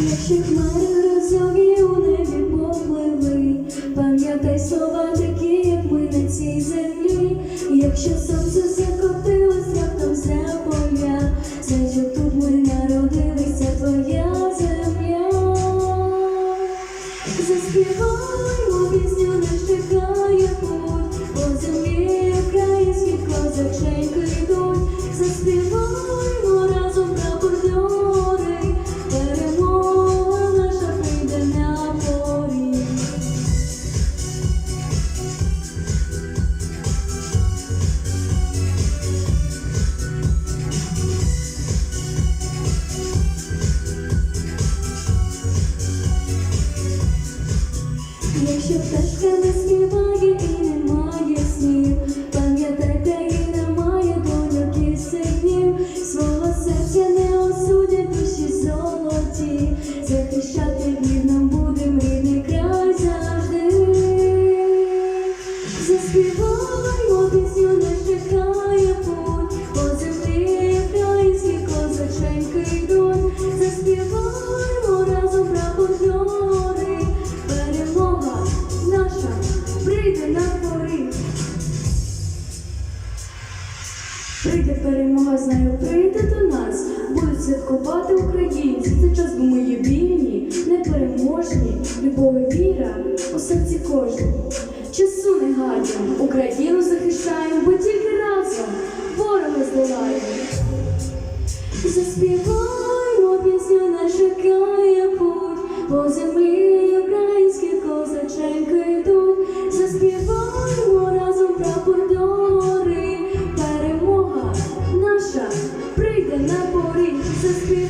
Якщо хмари грозові у небі попливли, пам'ятай слова такі, як ми на цій землі. Якщо сонце закотилось раптом за поля, значить тут ми народилися, твоя земля. Заспіваймо пісню, не чекає путь, по землі Якщо пташка не співає і немає снів, пам'ятай, і має доньок і синів, свого серця не осудять душі золоті, захищати від Прийде перемога, знаю, прийде до нас, будуть святкувати українці. Це час, бо ми є вільні, непереможні, любов і віра у серці кожного. Часу не гадимо, Україну захищаємо, бо тільки разом ворога здолаємо. Заспіваємо, пісню наша чекає путь по землі. Jesus be